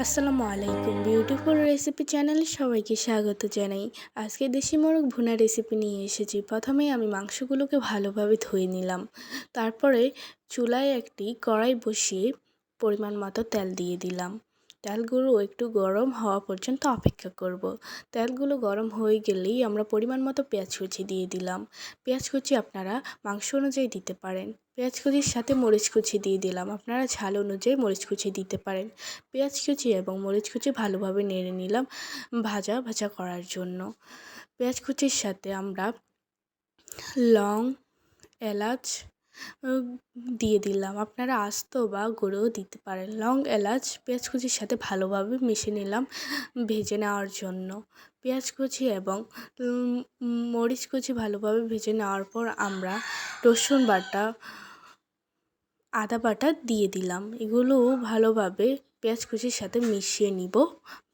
আসসালামু আলাইকুম beautiful recipe চ্যানেলে সবাইকে স্বাগত জানাই। আজকে দেশি মোরগ ভুনা রেসিপি নিয়ে এসেছি। প্রথমেই আমি মাংসগুলোকে ভালোভাবে ধুয়ে নিলাম। তারপরে চুলায় একটি কড়াই বসিয়ে পরিমাণ মতো তেল দিয়ে দিলাম। তেলগুলো একটু গরম হওয়া পর্যন্ত অপেক্ষা করব। তেলগুলো গরম হয়ে গেলেই আমরা পরিমাণ মতো পেঁয়াজ কুচি দিয়ে দিলাম। পেঁয়াজ কুচি আপনারা মাংস অনুযায়ী দিতে পারেন। পেঁয়াজ কুচির সাথে মরিচ কুচি দিয়ে দিলাম। আপনারা ঝাল অনুযায়ী মরিচ কুচি দিতে পারেন। পেঁয়াজ কুচি এবং মরিচ কুচি ভালোভাবে নেড়ে নিলাম ভাজা ভাজা করার জন্য। পেঁয়াজ কুচির সাথে আমরা লং, এলাচ দিয়ে দিলাম। আপনারা আস্ত বা গুঁড়োও দিতে পারেন। লং এলাচ পেঁয়াজ কুচির সাথে ভালোভাবে মিশে নিলাম ভেজে নেওয়ার জন্য। পেঁয়াজ কুচি এবং মরিচ কুচি ভালোভাবে ভেজে নেওয়ার পর আমরা রসুন বাটা, আদা বাটা দিয়ে দিলাম। এগুলো ভালোভাবে পেঁয়াজ কুচির সাথে মিশিয়ে নিব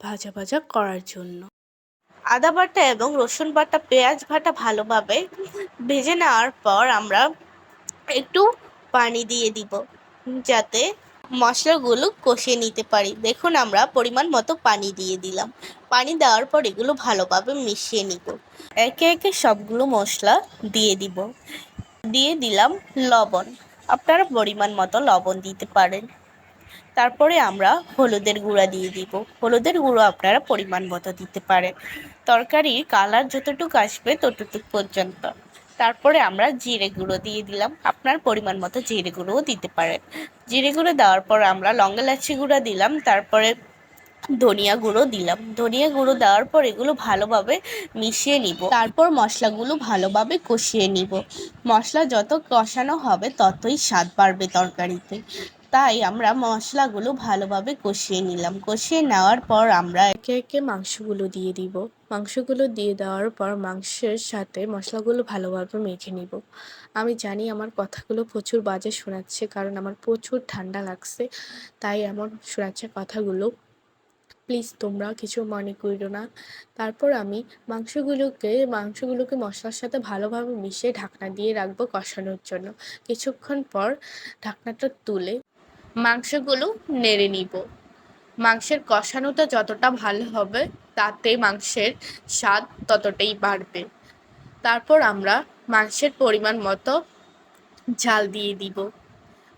ভাজা ভাজা করার জন্য। আদা বাটা এবং রসুন বাটা পেঁয়াজ বাটা ভালোভাবে ভেজে নেওয়ার পর আমরা একটু পানি দিয়ে দিব, যাতে মশলাগুলো কষে নিতে পারি। দেখুন, আমরা পরিমাণ মতো পানি দিয়ে দিলাম। পানি দেওয়ার পর এগুলো ভালোভাবে মিশিয়ে নিব। একে একে সবগুলো মশলা দিয়ে দিব। দিয়ে দিলাম লবণ। আপনারা পরিমাণ মতো লবণ দিতে পারেন। তারপরে আমরা হলুদের গুঁড়া দিয়ে দিব। হলুদের গুঁড়ো আপনারা পরিমাণ মতো দিতে পারেন। তরকারির কালার যতটুকু আসবে ততটুকু পর্যন্ত। তারপরে আমরা জিরে গুঁড়ো দিয়ে দিলাম। আপনার পরিমাণ মতো জিরে গুঁড়োও দিতে পারেন। জিরে গুঁড়ো দেওয়ার পর আমরা লঙ্গা লাচি গুঁড়া দিলাম, তারপরে ধনিয়া গুঁড়ো দিলাম। ধনিয়া গুঁড়ো দেওয়ার পর এগুলো ভালোভাবে মিশিয়ে নিব। তারপর মশলাগুলো ভালোভাবে কষিয়ে নিব। মশলা যত কষানো হবে ততই স্বাদ বাড়বে তরকারিতে। তাই আমরা মশলাগুলো ভালোভাবে কষিয়ে নিলাম। কষিয়ে নেওয়ার পর আমরা একে একে মাংসগুলো দিয়ে দিব। মাংসগুলো দিয়ে দেওয়ার পর মাংসের সাথে মশলাগুলো ভালোভাবে মেখে নিব। আমি জানি আমার কথাগুলো প্রচুর বাজে শোনাচ্ছে কারণ আমার প্রচুর ঠান্ডা লাগছে, তাই আমার শোনাচ্ছে কথাগুলো। প্লিজ তোমরা কিছু মনে করো না। তারপর আমি মাংসগুলোকে মাংসগুলোকে মশলার সাথে ভালোভাবে মিশিয়ে ঢাকনা দিয়ে রাখব কষানোর জন্য। কিছুক্ষণ পর ঢাকনাটা তুলে মাংসগুলো নেড়ে নিব। মাংসের কষানোটা যতটা ভালো হবে, তাতে মাংসের স্বাদ ততটাই বাড়বে। তারপর আমরা মাংসের পরিমাণ মতো ঝাল দিয়ে দিব।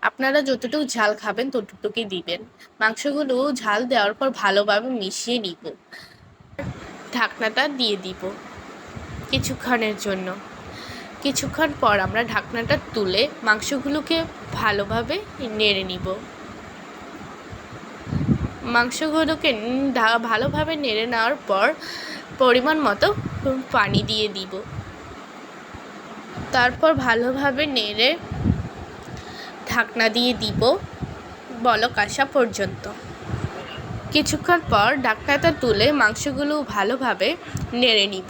আপনারা যতটুকু ঝাল খাবেন, ততটুকুই দিবেন। মাংসগুলো ঝাল দেওয়ার পর ভালোভাবে মিশিয়ে নিব। ঢাকনাটা দিয়ে দিব কিছুক্ষণের জন্য। কিছুক্ষণ পর আমরা ঢাকনাটা তুলে মাংসগুলোকে ভালোভাবে নেড়ে নিব। মাংসগুলোকে ভালোভাবে নেড়ে নেওয়ার পর পরিমাণ মতো পানি দিয়ে দিব। তারপর ভালোভাবে নেড়ে ঢাকনা দিয়ে দিব বলক আসা পর্যন্ত। কিছুক্ষণ পর ঢাকনাটা তুলে মাংসগুলো ভালোভাবে নেড়ে নিব।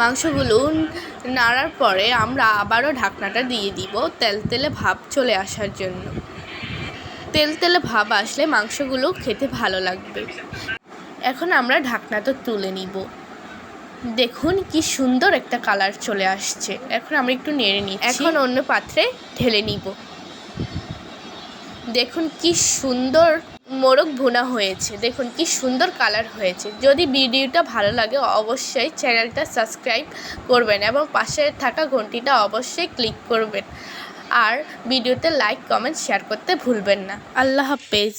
মাংসগুলো নাড়ার পরে আমরা আবারও ঢাকনাটা দিয়ে দিব তেল তেলে ভাব চলে আসার জন্য। তেল তেলে ভাব আসলে মাংসগুলো খেতে ভালো লাগবে। এখন আমরা ঢাকনাটা তুলে নিব। দেখুন কি সুন্দর একটা কালার চলে আসছে। এখন আমরা একটু নেড়ে নিই এখন অন্য পাত্রে ঢেলে নিব। দেখুন কি সুন্দর মোরগ ভুনা হয়েছে। দেখুন কি সুন্দর কালার হয়েছে। যদি ভিডিওটা ভালো লাগে অবশ্যই চ্যানেলটা সাবস্ক্রাইব করবেন এবং পাশে থাকা ঘন্টিটা অবশ্যই ক্লিক করবেন। আর ভিডিওতে লাইক কমেন্ট শেয়ার করতে ভুলবেন না। আল্লাহ হাফেজ।